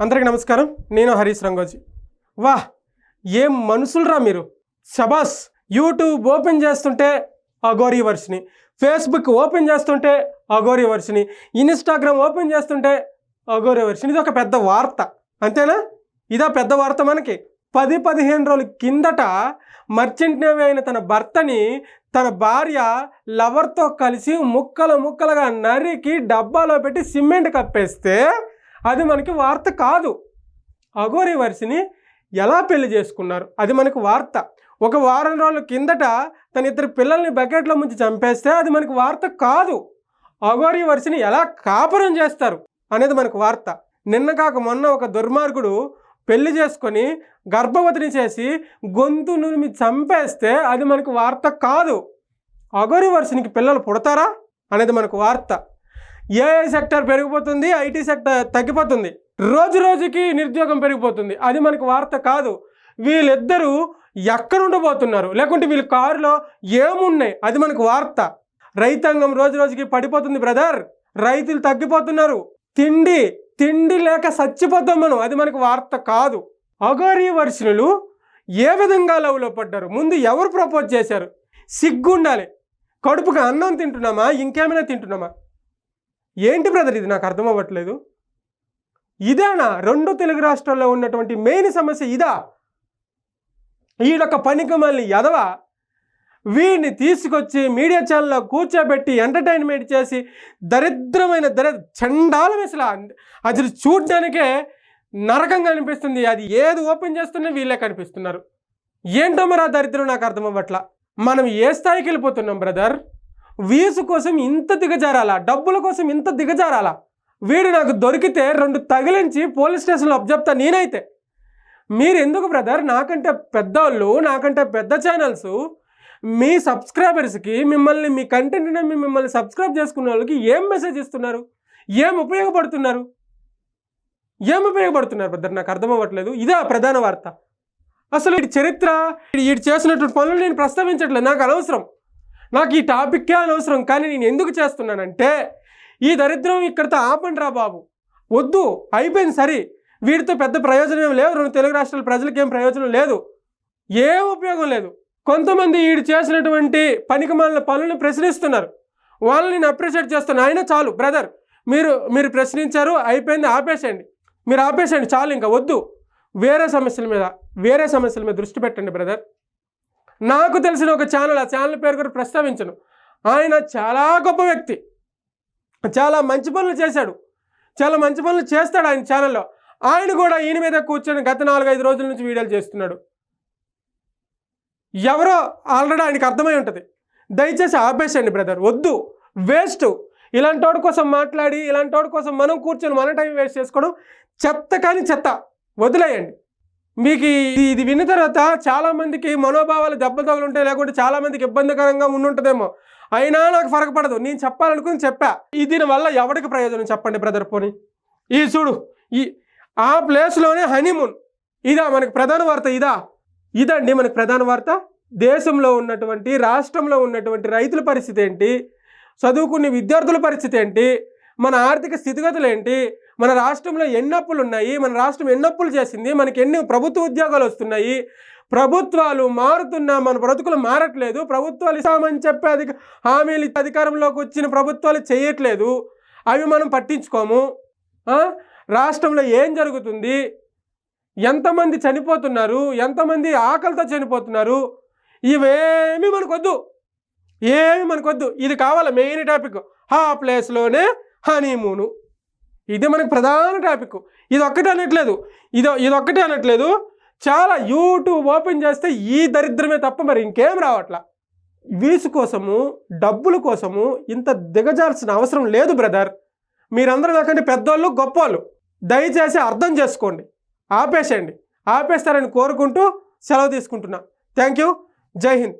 అందరికీ నమస్కారం. నేను హరీష్ రంగోజీ. వాహ్! ఏం మనుషులరా మీరు? శబాస్ యూట్యూబ్ ఓపెన్ చేస్తుంటే అగోరీ వర్షిని ఫేస్బుక్ ఓపెన్ చేస్తుంటే అగోరీ వర్షిని ఇన్స్టాగ్రామ్ ఓపెన్ చేస్తుంటే అగోరీ వర్షిని ఇది ఒక పెద్ద వార్త. అంతేనా? ఇదా పెద్ద వార్త మనకి. పది పదిహేను రోజుల కిందట మర్చెంట్ నేవీ అయిన తన భర్తని తన భార్య లవర్తో కలిసి ముక్కలు ముక్కలుగా నరికి డబ్బాలో పెట్టి సిమెంట్ కప్పేస్తే అది మనకి వార్త కాదు. అఘోరి వర్షిని ఎలా పెళ్ళి చేసుకున్నారు? అది మనకు వార్త. ఒక వారం రోజుల కిందట తన ఇద్దరు పిల్లల్ని బకెట్లో ముంచి చంపేస్తే అది మనకు వార్త కాదు. అఘోరి వర్షిని ఎలా కాపురం చేస్తారు అనేది మనకు వార్త. నిన్న కాక మొన్న ఒక దుర్మార్గుడు పెళ్ళి చేసుకొని గర్భవతిని చేసి గొంతు నురిమి చంపేస్తే అది మనకు వార్త కాదు. అఘోరి వర్షినికి పిల్లలు పుడతారా? అనేది మనకు వార్త. ఏఐ సెక్టర్ పెరిగిపోతుంది ఐటీ సెక్టర్ తగ్గిపోతుంది. రోజు రోజుకి నిరుద్యోగం పెరిగిపోతుంది. అది మనకు వార్త కాదు. వీళ్ళిద్దరూ ఎక్కడ ఉండబోతున్నారు? లేకుంటే వీళ్ళ కారులో ఏమున్నాయి? అది మనకు వార్త. రైతాంగం రోజు రోజుకి పడిపోతుంది బ్రదర్. రైతులు తగ్గిపోతున్నారు. తిండి తిండి లేక చచ్చిపోతాం మనం. అది మనకు వార్త కాదు. అఘోరీ వర్షనులు ఏ విధంగా లవ్లో పడ్డారు? ముందు ఎవరు ప్రపోజ్ చేశారు? సిగ్గుండాలి. కడుపుకి అన్నం తింటున్నామా? ఇంకేమైనా తింటున్నామా? ఏంటి బ్రదర్ ఇది? నాకు అర్థం అవ్వట్లేదు ఇదేనా? రెండు తెలుగు రాష్ట్రాల్లో ఉన్నటువంటి మెయిన్ సమస్య ఇదా? ఈడొక పనికి మళ్ళీ ఎదవ? వీడిని తీసుకొచ్చి మీడియా ఛానల్లో కూర్చోబెట్టి ఎంటర్టైన్మెంట్ చేసి దరిద్రమైన దరి చండాలం అసలు అది చూడ్డానికే నరకంగా అనిపిస్తుంది. అది ఏది ఓపెన్ చేస్తున్నా వీళ్ళే కనిపిస్తున్నారు. ఏంటో మరి ఆ దరిద్రం నాకు అర్థం అవ్వట్లా మనం ఏ స్థాయికి వెళ్ళిపోతున్నాం బ్రదర్ వీసు కోసం ఇంత దిగజారాలా? డబ్బుల కోసం ఇంత దిగజారాలా? వీడు నాకు దొరికితే రెండు తగిలించి పోలీస్ స్టేషన్లో అబ్జెప్తా నేనైతే. మీరు ఎందుకు బ్రదర్? నాకంటే పెద్దవాళ్ళు నాకంటే పెద్ద ఛానల్స్ మీ సబ్స్క్రైబర్స్కి మిమ్మల్ని మీ కంటెంట్ని మిమ్మల్ని సబ్స్క్రైబ్ చేసుకున్న వాళ్ళకి ఏం మెసేజ్ ఇస్తున్నారు? ఏం ఉపయోగపడుతున్నారు? ఏం ఉపయోగపడుతున్నారు బ్రదర్? నాకు అర్థం అవ్వట్లేదు. ఇదే ప్రధాన వార్త. అసలు ఈ చరిత్ర ఈ చేసినటువంటి పనులు నేను ప్రస్తావించట్లేదు. నాకు అనవసరం. నాకు ఈ టాపిక్కే అనవసరం కానీ నేను ఎందుకు చేస్తున్నానంటే ఈ దరిద్రం ఇక్కడితో ఆపండి రా బాబు. వద్దు అయిపోయింది సరే. వీటితో పెద్ద ప్రయోజనం ఏం లేవు. రెండు తెలుగు రాష్ట్రాల ప్రజలకి ఏం ప్రయోజనం లేదు. ఏం ఉపయోగం లేదు. కొంతమంది వీడు చేసినటువంటి పనికిమాలిన పనులను ప్రశ్నిస్తున్నారు. వాళ్ళని నేను అప్రిషియేట్ చేస్తాను. అయినా చాలు బ్రదర్. మీరు మీరు ప్రశ్నించారు అయిపోయింది ఆపేసేయండి. మీరు ఆపేసేయండి చాలు ఇంకా వద్దు. వేరే సమస్యల మీద వేరే సమస్యల మీద దృష్టి పెట్టండి బ్రదర్. నాకు తెలిసిన ఒక ఛానల్ ఆ ఛానల్ పేరు కూడా ప్రస్తావించను. ఆయన చాలా గొప్ప వ్యక్తి. చాలా మంచి పనులు చేశాడు. చాలా మంచి పనులు చేస్తాడు ఆయన ఛానల్లో. ఆయన కూడా ఈయన మీద కూర్చొని గత నాలుగైదు రోజుల నుంచి వీడియోలు చేస్తున్నాడు. ఎవరో ఆల్రెడీ ఆయనకి అర్థమై ఉంటుంది. దయచేసి ఆపేసండి బ్రదర్ వద్దు వేస్ట్. ఇలాంటి వాడి కోసం మాట్లాడి ఇలాంటి వాడి కోసం మనం కూర్చొని మన టైం వేస్ట్ చేసుకోవడం చెత్త కానీ చెత్త. వదిలేయండి. మీకు ఇది విన్న తర్వాత చాలామందికి మనోభావాలు దెబ్బ తగులుంటాయి లేకుంటే చాలామందికి ఇబ్బందికరంగా ఉండుంటుందేమో. అయినా నాకు ఫరక పడదు. నేను చెప్పాలనుకుని చెప్పా. ఈ దీనివల్ల ఎవరికి ప్రయోజనం చెప్పండి బ్రదర్ పోని. ఈ చూడు ఈ ఆ ప్లేస్లోనే హనీమూన్ ఇదా మనకి ప్రధాన వార్త ఇదా? ఇదండి మనకి ప్రధాన వార్త. దేశంలో ఉన్నటువంటి రాష్ట్రంలో ఉన్నటువంటి రైతుల పరిస్థితి ఏంటి? చదువుకునే విద్యార్థుల పరిస్థితి ఏంటి? మన ఆర్థిక స్థితిగతులు ఏంటి? మన రాష్ట్రంలో ఎన్నప్పులు ఉన్నాయి? మన రాష్ట్రం ఎన్నప్పులు చేసింది? మనకి ఎన్ని ప్రభుత్వ ఉద్యోగాలు వస్తున్నాయి? ప్రభుత్వాలు మారుతున్నా మన బ్రతుకులు మారట్లేదు. ప్రభుత్వాలు ఇస్తామని చెప్పే అధిక హామీలు అధికారంలోకి వచ్చిన ప్రభుత్వాలు చేయట్లేదు. అవి మనం పట్టించుకోము. రాష్ట్రంలో ఏం జరుగుతుంది? ఎంతమంది చనిపోతున్నారు? ఎంతమంది ఆకలితో చనిపోతున్నారు? ఇవేమీ మనకొద్దు. ఏమి మనకొద్దు. ఇది కావాలి? Main topic. ఆ ప్లేస్లోనే హనీమూను. ఇది మనకు ప్రధాన టాపిక్ ఇది ఒక్కటే అనట్లేదు. ఇది ఇదొక్కటే అనట్లేదు. చాలా యూట్యూబ్ ఓపెన్ చేస్తే ఈ దరిద్రమే తప్ప మరి ఇంకేం రావట్లా? వీసు కోసము డబ్బుల కోసము ఇంత దిగజాల్సిన అవసరం లేదు బ్రదర్. మీరందరూ నాకంటే పెద్దోళ్ళు గొప్పవాళ్ళు దయచేసి అర్థం చేసుకోండి. ఆపేసేయండి. ఆపేస్తారని కోరుకుంటూ సెలవు తీసుకుంటున్నా. థ్యాంక్ యూ జై హింద్.